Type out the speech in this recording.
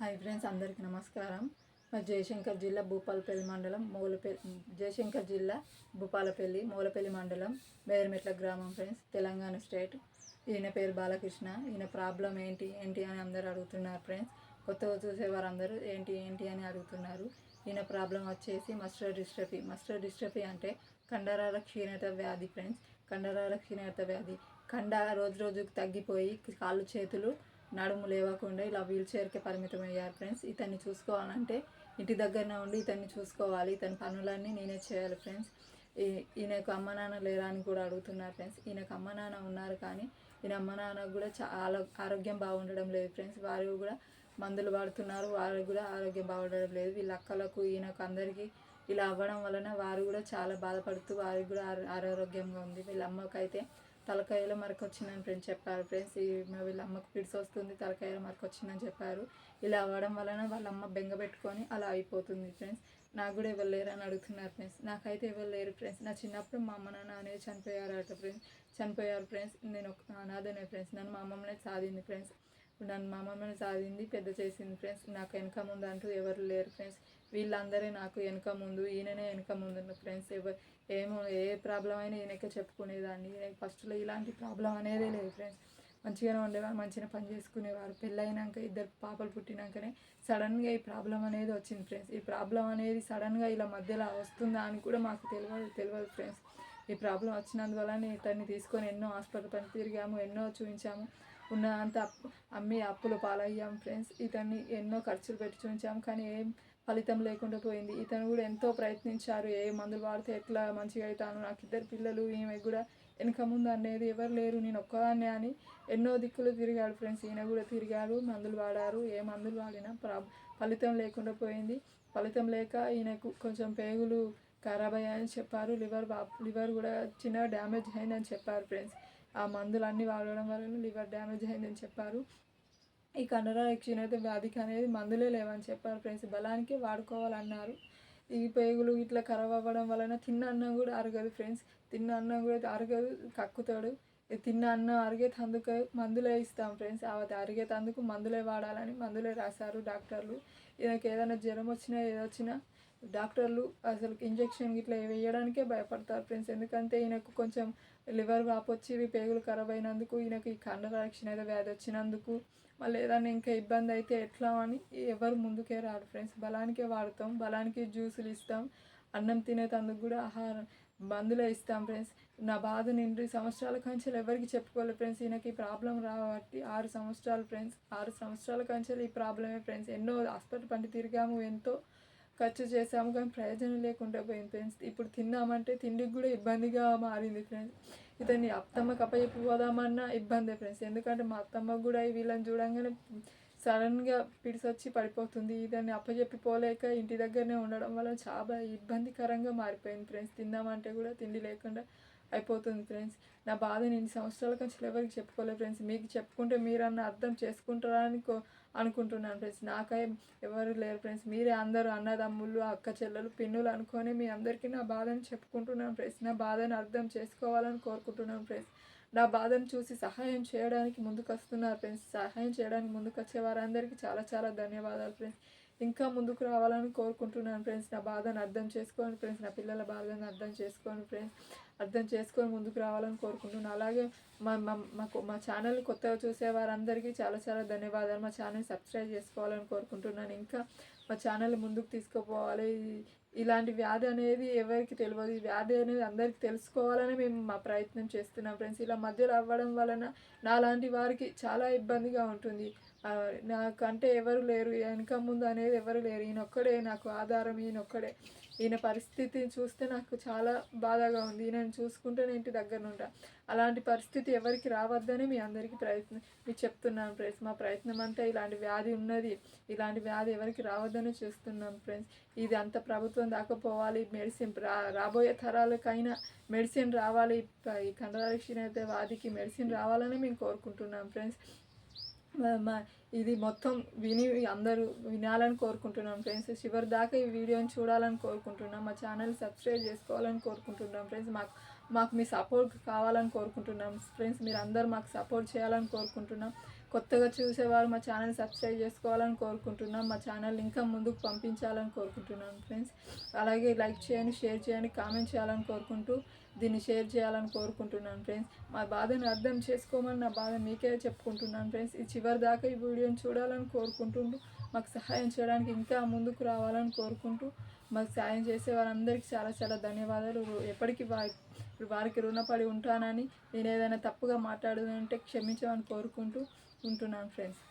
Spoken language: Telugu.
హాయ్ ఫ్రెండ్స్ అందరికీ నమస్కారం. మా జయశంకర్ జిల్లా భూపాలపల్లి మండలం మూలపల్లి జయశంకర్ జిల్లా భూపాలపల్లి మూలపల్లి మండలం బేరమెట్ల గ్రామం ఫ్రెండ్స్ తెలంగాణ స్టేట్. ఈయన పేరు బాలకృష్ణ. ఈయన ప్రాబ్లం ఏంటి ఏంటి అని అందరూ అడుగుతున్నారు ఫ్రెండ్స్. కొత్తగా చూసేవారు అందరూ ఏంటి ఏంటి అని అడుగుతున్నారు. ఈయన ప్రాబ్లం వచ్చేసి మస్టర్ డిస్ట్రఫీ. మస్టర్ డిస్ట్రఫీ అంటే కండరాల క్షీణత వ్యాధి ఫ్రెండ్స్. కండరాల క్షీణత వ్యాధి. కండ రోజు రోజుకు తగ్గిపోయి కాళ్ళు చేతులు నడుము లేవకుండా ఇలా వీల్ చైర్కి పరిమితం అయ్యారు ఫ్రెండ్స్. ఇతన్ని చూసుకోవాలంటే ఇంటి దగ్గరనే ఉండి ఇతన్ని చూసుకోవాలి. ఇతని పనులన్నీ నేనే చేయాలి ఫ్రెండ్స్. ఈ- ఈయనకు అమ్మ నాన్న లేరా అని కూడా అడుగుతున్నారు ఫ్రెండ్స్. ఈయనకు అమ్మ నాన్న ఉన్నారు కానీ ఈయన అమ్మ నాన్న కూడా చాలా ఆరోగ్యం బాగుండడం లేదు ఫ్రెండ్స్. వారు కూడా మందులు వాడుతున్నారు. వారికి కూడా ఆరోగ్యం బాగుండడం లేదు. వీళ్ళ అక్కలకు ఈయనకు అందరికీ ఇలా అవ్వడం వలన వారు కూడా చాలా బాధపడుతూ వారికి కూడా ఆరో- ఉంది. వీళ్ళ అమ్మకైతే తలకాయలో మరక వచ్చిందని ఫ్రెండ్స్ చెప్పారు. ఫ్రెండ్స్ ఈ వీళ్ళ అమ్మకు పిడిసి వస్తుంది తలకాయలో మరక వచ్చిందని చెప్పారు. ఇలా అవ్వడం వలన వాళ్ళ అమ్మ బెంగ పెట్టుకొని అలా అయిపోతుంది ఫ్రెండ్స్ నాకు కూడా ఎవరు లేరు అని అడుగుతున్నారు ఫ్రెండ్స్ నాకైతే ఎవరు లేరు ఫ్రెండ్స్ నా చిన్నప్పుడు మా అమ్మ నాన్న అనేది చనిపోయారట ఫ్రెండ్స్ చనిపోయారు ఫ్రెండ్స్ నేను ఒక అనాథనే ఫ్రెండ్స్ నన్ను మా అమ్మమ్మనే సాధింది ఫ్రెండ్స్ నన్ను మా అమ్మమ్మని సాధింది పెద్ద చేసింది ఫ్రెండ్స్ నాకు వెనక ముందు అంటూ ఎవరు లేరు ఫ్రెండ్స్ వీళ్ళందరే నాకు వెనక ముందు ఈయననే వెనక ముందు ఫ్రెండ్స్ ఎవరు ఏమో ఏ ప్రాబ్లం అయినా ఈయనకే చెప్పుకునేదాన్ని. ఫస్ట్లో ఇలాంటి ప్రాబ్లం అనేదే లేదు ఫ్రెండ్స్ మంచిగానే ఉండేవారు మంచిగా పని చేసుకునేవారు. పెళ్ళైనాక ఇద్దరు పాపలు పుట్టినాకనే సడన్గా ఈ ప్రాబ్లం అనేది వచ్చింది ఫ్రెండ్స్ ఈ ప్రాబ్లం అనేది సడన్గా ఇలా మధ్యలో వస్తుందా అని కూడా మాకు తెలియదు తెలియదు ఫ్రెండ్స్ ఈ ప్రాబ్లం వచ్చినందువలనే ఇతన్ని తీసుకొని ఎన్నో హాస్పిటల్ పని తిరిగాము ఎన్నో చూపించాము ఉన్న అంత అప్పు- అమ్మి అప్పులు పాలయ్యాము ఫ్రెండ్స్ ఇతన్ని ఎన్నో ఖర్చులు పెట్టి చూపించాము కానీ ఏం ఫలితం లేకుండా పోయింది. ఇతను కూడా ఎంతో ప్రయత్నించారు. ఏ మందులు వాడితే ఎట్లా మంచిగా అవుతాను. నాకు ఇద్దరు పిల్లలు ఈమె కూడా వెనక ముందు అనేది ఎవరు లేరు. నేను ఒక్కదాన్నే అని ఎన్నో దిక్కులు తిరిగాడు ఫ్రెండ్స్. ఈయన కూడా తిరిగాడు మందులు వాడారు. ఏ మందులు వాడినా ప్రా ఫలితం లేకుండా పోయింది. ఫలితం లేక ఈయనకు కొంచెం పేగులు ఖరాబ్ అయ్యాయని చెప్పారు. లివర్ లివర్ కూడా చిన్న డ్యామేజ్ అయిందని చెప్పారు ఫ్రెండ్స్. ఆ మందులు అన్నీ వాడడం వలన లివర్ డ్యామేజ్ అయిందని చెప్పారు. ఈ కండరాల క్షీణత వ్యాధికి అనేది మందులే లేవని చెప్పారు ఫ్రెండ్స్. బలానికి వాడుకోవాలన్నారు. ఈ పేగులు ఇట్లా ఖరాబ్ అవ్వడం వలన తిన్న అన్నం కూడా అరగదు ఫ్రెండ్స్. తిన్న అన్నం కూడా అరగదు కక్కుతాడు. తిన్న అన్నం అరిగేటందుకు మందులే ఇస్తాం ఫ్రెండ్స్. ఆ అరిగేటందుకు మందులే వాడాలని మందులే రాశారు డాక్టర్లు. ఈయనకి ఏదైనా జ్వరం వచ్చినా ఏదొచ్చినా డాక్టర్లు అసలు ఇంజెక్షన్ ఇట్లా వేయడానికే భయపడతారు ఫ్రెండ్స్. ఎందుకంటే ఈయనకు కొంచెం లివర్ వాపొచ్చి వచ్చి ఇవి పేగులు ఖరాబ్ అయినందుకు ఈయనకు ఈ కండరాక్షణ వ్యాధి వచ్చినందుకు మళ్ళీ ఏదైనా ఇంకా ఇబ్బంది అయితే ఎట్లా అని ఎవరు ముందుకే రాడు ఫ్రెండ్స్. బలానికే వాడతాం బలానికి జ్యూసులు ఇస్తాం అన్నం తినేటందుకు కూడా ఆహారం మందులే ఇస్తాం ఫ్రెండ్స్. నా బాధ నిండి సంవత్సరాల కంచెలు ఎవరికి చెప్పుకోలేదు ఫ్రెండ్స్. ఈయనకి ప్రాబ్లం రాబట్టి ఆరు సంవత్సరాలు ఫ్రెండ్స్. ఆరు సంవత్సరాల కంచెలు ఈ ప్రాబ్లమే ఫ్రెండ్స్. ఎన్నో హాస్పిటల్ పండి తిరిగాము ఎంతో ఖర్చు చేసాము కానీ ప్రయోజనం లేకుండా పోయింది ఫ్రెండ్స్ ఇప్పుడు తిన్నామంటే తిండికి కూడా ఇబ్బందిగా మారింది ఫ్రెండ్స్ ఇతన్ని అత్తమ్మకి అప్పచెప్పి పోదామన్నా ఇబ్బందే ఫ్రెండ్స్ ఎందుకంటే మా అత్తమ్మకు కూడా వీళ్ళని చూడంగానే సడన్గా పిడిసొచ్చి పడిపోతుంది. ఇదాన్ని అప్పచెప్పి పోలేక ఇంటి దగ్గరనే ఉండడం వల్ల చాలా ఇబ్బందికరంగా మారిపోయింది ఫ్రెండ్స్ తిందామంటే కూడా తిండి లేకుండా అయిపోతుంది ఫ్రెండ్స్. నా బాధ నేను సంవత్సరాల నుంచి ఎవరికి చెప్పుకోలేదు ఫ్రెండ్స్. మీకు చెప్పుకుంటే మీరన్న అర్థం చేసుకుంటారా అని కో- అనుకుంటున్నాను ఫ్రెండ్స్. నాకై ఎవరు లేరు ఫ్రెండ్స్. మీరే అందరూ అన్నదమ్ముళ్ళు అక్క చెల్లెలు పిన్నులు అనుకొని మీ అందరికీ నా బాధను చెప్పుకుంటున్నాను ఫ్రెండ్స్. నా బాధను అర్థం చేసుకోవాలని కోరుకుంటున్నాను ఫ్రెండ్స్. నా బాధను చూసి సహాయం చేయడానికి ముందుకు వస్తున్నారు ఫ్రెండ్స్. సహాయం చేయడానికి ముందుకు వచ్చే వారందరికీ చాలా చాలా ధన్యవాదాలు ఫ్రెండ్స్. ఇంకా ముందుకు రావాలని కోరుకుంటున్నాను ఫ్రెండ్స్. నా బాధను అర్థం చేసుకోండి ఫ్రెండ్స్. నా పిల్లల బాధను అర్థం చేసుకోండి ఫ్రెండ్స్. అర్థం చేసుకొని ముందుకు రావాలని కోరుకుంటున్నాను. అలాగే మా మా- మాకు మా ఛానల్ కొత్తగా చూసే వారందరికీ చాలా చాలా ధన్యవాదాలు. మా ఛానల్ సబ్స్క్రైబ్ చేసుకోవాలని కోరుకుంటున్నాను. ఇంకా మా ఛానల్ ముందుకు తీసుకుపోవాలి. ఇలాంటి వ్యాధి అనేది ఎవరికి తెలియదు. ఈ వ్యాధి అనేది అందరికీ తెలుసుకోవాలని మేము మా ప్రయత్నం చేస్తున్నాం ఫ్రెండ్స్. ఇలా మధ్యలో అవ్వడం వలన నాలాంటి వారికి చాలా ఇబ్బందిగా ఉంటుంది. నాకంటే ఎవరు లేరు. వెనక ముందు అనేది ఎవరు లేరు. ఈయనొక్కడే నాకు ఆధారం. ఈయనొక్కడే ఈయన పరిస్థితిని చూస్తే నాకు చాలా బాధగా ఉంది. ఈయన నేను చూసుకుంటే నేను ఇంటి దగ్గర ఉంటా. అలాంటి పరిస్థితి ఎవరికి రావద్దని మీ అందరికీ ప్రయత్నం మీకు చెప్తున్నాను ఫ్రెండ్స్ మా ప్రయత్నం అంతా ఇలాంటి వ్యాధి ఉన్నది. ఇలాంటి వ్యాధి ఎవరికి రావద్దని చూస్తున్నాం ఫ్రెండ్స్. ఇది అంత ప్రభుత్వం దాకపోవాలి మెడిసిన్ రా రాబోయే తరాలకైనా మెడిసిన్ రావాలి. ఈ కండరాల అయితే వ్యాధికి మెడిసిన్ రావాలని మేము కోరుకుంటున్నాం ఫ్రెండ్స్. ఇది మొత్తం విని అందరూ వినాలని కోరుకుంటున్నాం ఫ్రెండ్స్. చివరి దాకా ఈ వీడియోని చూడాలని కోరుకుంటున్నాం. మా ఛానల్ సబ్స్క్రైబ్ చేసుకోవాలని కోరుకుంటున్నాం ఫ్రెండ్స్. మాకు మాకు మీ సపోర్ట్ కావాలని కోరుకుంటున్నాం ఫ్రెండ్స్. మీరు అందరూ మాకు సపోర్ట్ చేయాలని కోరుకుంటున్నాం. కొత్తగా చూసేవారు మా ఛానల్ సబ్స్క్రైబ్ చేసుకోవాలని కోరుకుంటున్నాం. మా ఛానల్ ఇంకా ముందుకు పంపించాలని కోరుకుంటున్నాను ఫ్రెండ్స్. అలాగే లైక్ చేయండి షేర్ చేయండి కామెంట్ చేయాలని కోరుకుంటూ దీన్ని షేర్ చేయాలని కోరుకుంటున్నాను ఫ్రెండ్స్. మా బాధను అర్థం చేసుకోమని నా బాధ మీకే చెప్పుకుంటున్నాను ఫ్రెండ్స్. ఈ చివరి దాకా ఈ వీడియోని చూడాలని కోరుకుంటుంటూ మాకు సహాయం చేయడానికి ఇంకా ముందుకు రావాలని కోరుకుంటూ మాకు సాయం చేసే వారందరికీ చాలా చాలా ధన్యవాదాలు. ఎప్పటికీ వారి వారికి రుణపడి ఉంటానని నేను ఏదైనా తప్పుగా మాట్లాడుతుంటే క్షమించమని కోరుకుంటూ ఉంటున్నాను ఫ్రెండ్స్